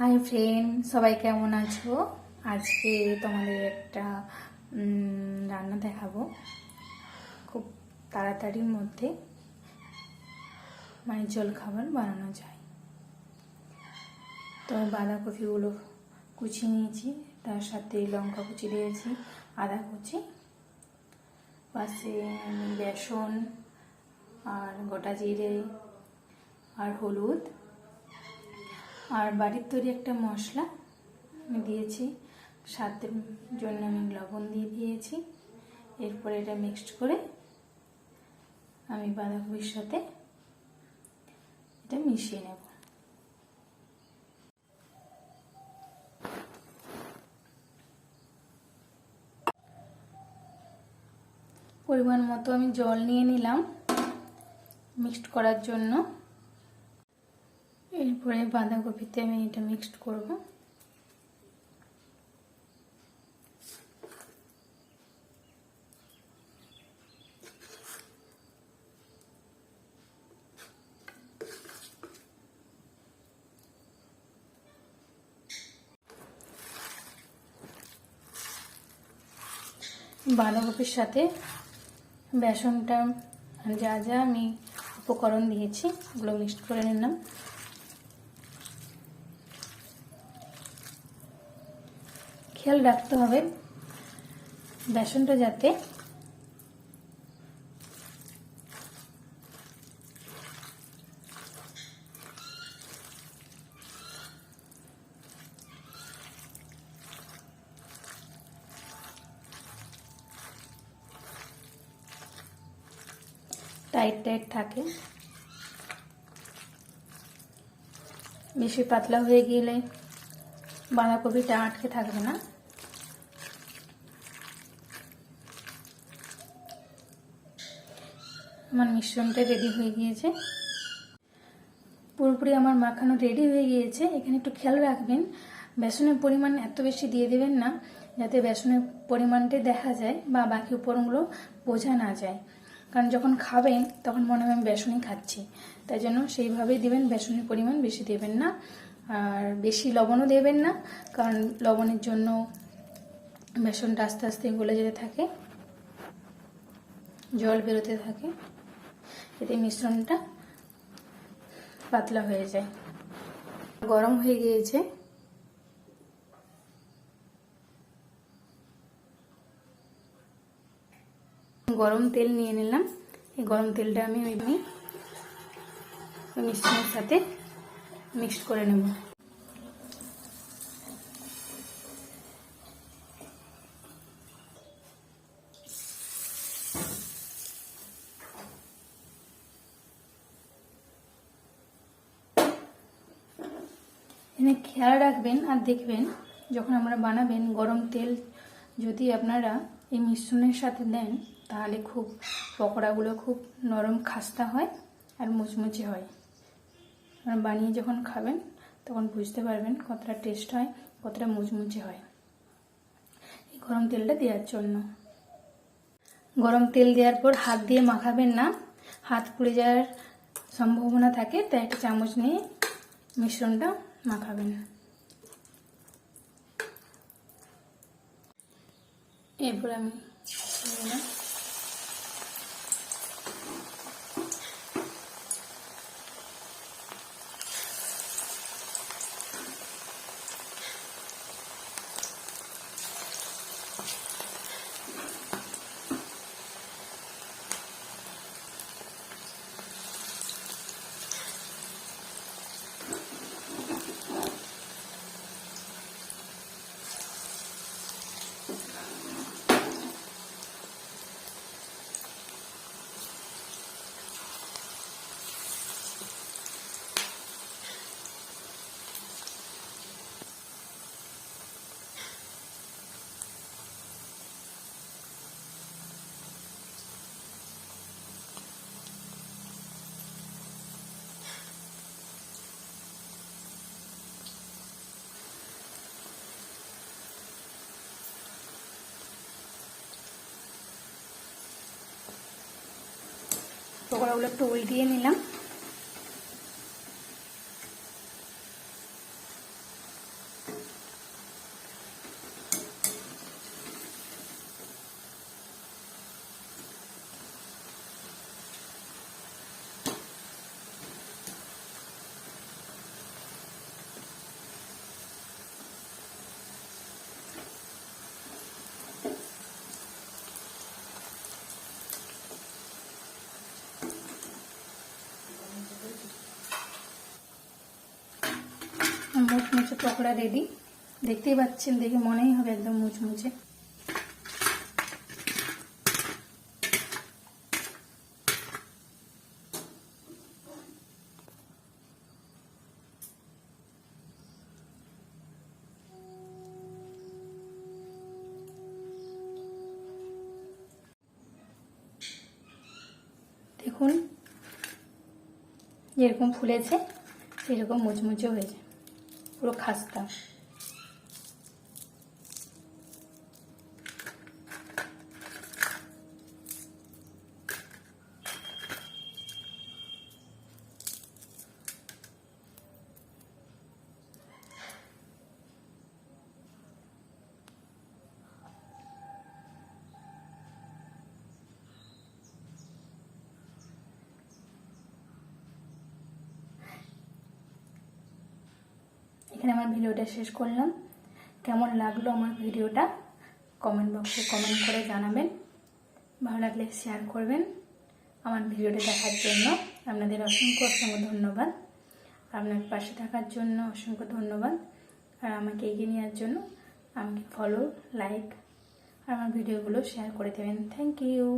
Hi friend সবাই কেমন আছো? আজকে তোমাদের একটা রান্না দেখাবো। খুব তাড়াতাড়ির মধ্যে মানে জল খাবার বানানো যায়। তো বাঁধাকপিগুলো কুচিয়ে নিয়েছি, তার সাথে লঙ্কা কুচি দিয়েছি, আদা কুচি পাশে বেসন, আর গোটা জিরে, আর হলুদ। আর বাড়ির তৈরি একটা মশলা আমি দিয়েছি। স্বাদের জন্য আমি লবণ দিয়ে দিয়েছি। এরপরে এটা মিক্সড করে আমি বাঁধাকপির সাথে এটা মিশিয়ে নেব। পরিমাণ মতো আমি জল নিয়ে নিলাম মিক্সড করার জন্য। এরপরে বাঁধাকপিতে আমি এটা মিক্সড করব। বাঁধাকপির সাথে বেসনটা যা যা আমি উপকরণ দিয়েছি, ওগুলো মিক্সড করে নিলাম। খেয়াল রাখতে হবে বেসনটা যাতে টাইট টাইট থাকে। বেশি পাতলা হয়ে গেলে বাঁধাকপিটা আটকে থাকবে না। আমার মিশ্রণটা রেডি হয়ে গিয়েছে। পুরোপুরি আমার মাখানো রেডি হয়ে গিয়েছে। এখানে একটু খেয়াল রাখবেন, বেসনের পরিমাণ এত বেশি দিয়ে দেবেন না, যাতে বেসনের পরিমাণটা দেখা যায় বা বাকি উপকরণগুলো বোঝা না যায়। কারণ যখন খাবেন, তখন মনে হবে আমি বেসনই খাচ্ছি। তাই জন্য সেইভাবেই দেবেন, বেসনের পরিমাণ বেশি দেবেন না। আর বেশি লবণও দেবেন না, কারণ লবণের জন্য বেসনটা আস্তে আস্তে গলে যেতে থাকে, জল বেরোতে থাকে। এতে মিশ্রণটা পাতলা হয়ে যায়। গরম হয়ে গিয়েছে। গরম তেল নিয়ে নিলাম। এই গরম তেলটা আমি ওই মিশ্রণের সাথে মিক্সড করে নেব। এখানে খেয়াল রাখবেন আর দেখবেন, যখন আমরা বানাবেন গরম তেল যদি আপনারা এই মিশ্রণের সাথে দেন, তাহলে খুব পকোড়াগুলো খুব নরম খাস্তা হয় আর মুচমুচে হয়। আপনারা বানিয়ে যখন খাবেন, তখন বুঝতে পারবেন কতটা টেস্ট হয়, কতটা মুচমুচে হয়। এই গরম তেলটা দেওয়ার জন্য। গরম তেল দেওয়ার পর হাত দিয়ে মাখাবেন না। হাত পুড়ে যাওয়ার সম্ভাবনা থাকে, তাই একটা চামচ নিয়ে মিশ্রণটা মাখাবেন এরপর আমি পকোড়াগুলো একটু দিয়ে নিলাম মুচমুচে পকোড়া রেডি দেখতেই পাচ্ছেন, দেখে মনেই হবে একদম মুচমুচে। দেখুন, যেরকম ফুলেছে, সেরকম মুচমুচে হয়েছে। পুরো খাস্তা। এখানে আমার ভিডিওটা শেষ করলাম। কেমন লাগল আমার ভিডিওটা? কমেন্ট বক্সে কমেন্ট করে জানাবেন। ভালো লাগলে শেয়ার করবেন আমার ভিডিওটা দেখার জন্য। আপনাদের অসংখ্য অসংখ্য ধন্যবাদ। আপনার পাশে থাকার জন্য অসংখ্য ধন্যবাদ। আর আমাকে এগিয়ে নেওয়ার জন্য আমাকে ফলো লাইক আর আমার ভিডিওগুলো শেয়ার করে দেবেন। Thank you